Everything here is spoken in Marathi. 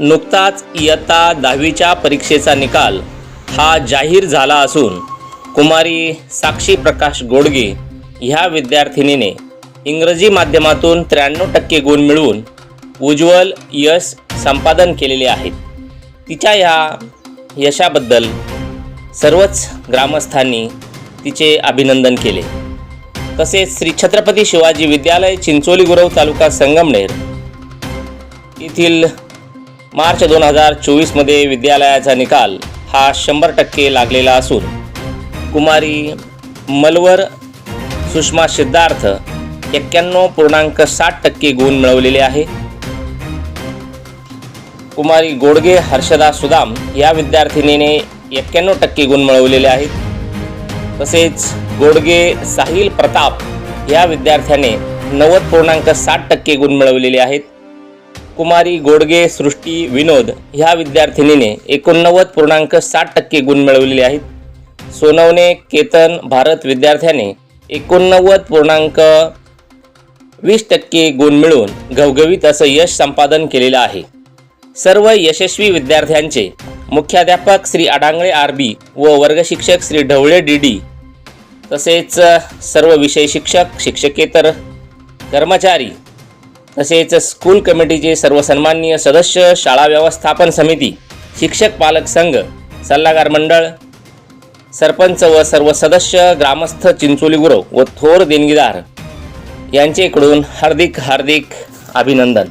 नुकताच इयत्ता दहावीच्या परीक्षेचा निकाल हा जाहीर झाला असून कुमारी साक्षी प्रकाश गोडगे ह्या विद्यार्थिनीने इंग्रजी माध्यमातून त्र्याण्णव टक्के गुण मिळवून उज्ज्वल यश संपादन केलेले आहेत. तिच्या ह्या यशाबद्दल सर्वच ग्रामस्थांनी तिचे अभिनंदन केले. तसेच श्री छत्रपती शिवाजी विद्यालय चिंचोली गुरव तालुका संगमनेर येथील मार्च दोन हजार चोवीसमध्ये विद्यालयाचा निकाल हा शंभर टक्के लागलेला असून कुमारी मलवर सुषमा सिद्धार्थ एक्क्याण्णव पूर्णांक साठ टक्के गुण मिळवलेले आहे. कुमारी गोडगे हर्षदा सुदाम या विद्यार्थिनीने एक्क्याण्णव टक्के गुण मिळवलेले आहेत. तसेच गोडगे साहिल प्रताप या विद्यार्थ्याने नव्वद पूर्णांक साठ टक्के गुण मिळवलेले आहेत. कुमारी गोडगे सृष्टी विनोद ह्या विद्यार्थिनीने एकोणनव्वद पूर्णांक साठ टक्के गुण मिळवलेले आहेत. सोनवणे केतन भारत विद्यार्थ्याने एकोणनव्वद पूर्णांक वीस टक्के गुण मिळवून घवघवीत असं यश संपादन केलेलं आहे. सर्व यशस्वी विद्यार्थ्यांचे मुख्याध्यापक श्री अडांगळे आर बी व वर्गशिक्षक श्री ढवळे डी डी तसेच सर्व विषय शिक्षक शिक्षकेतर कर्मचारी तसेच स्कूल कमिटीचे सर्व सन्माननीय सदस्य शाळा व्यवस्थापन समिती शिक्षक पालक संघ सल्लागार मंडळ सरपंच व सर्व सदस्य ग्रामस्थ चिंचोली गुरव व थोर देणगीदार यांचेकडून हार्दिक हार्दिक अभिनंदन.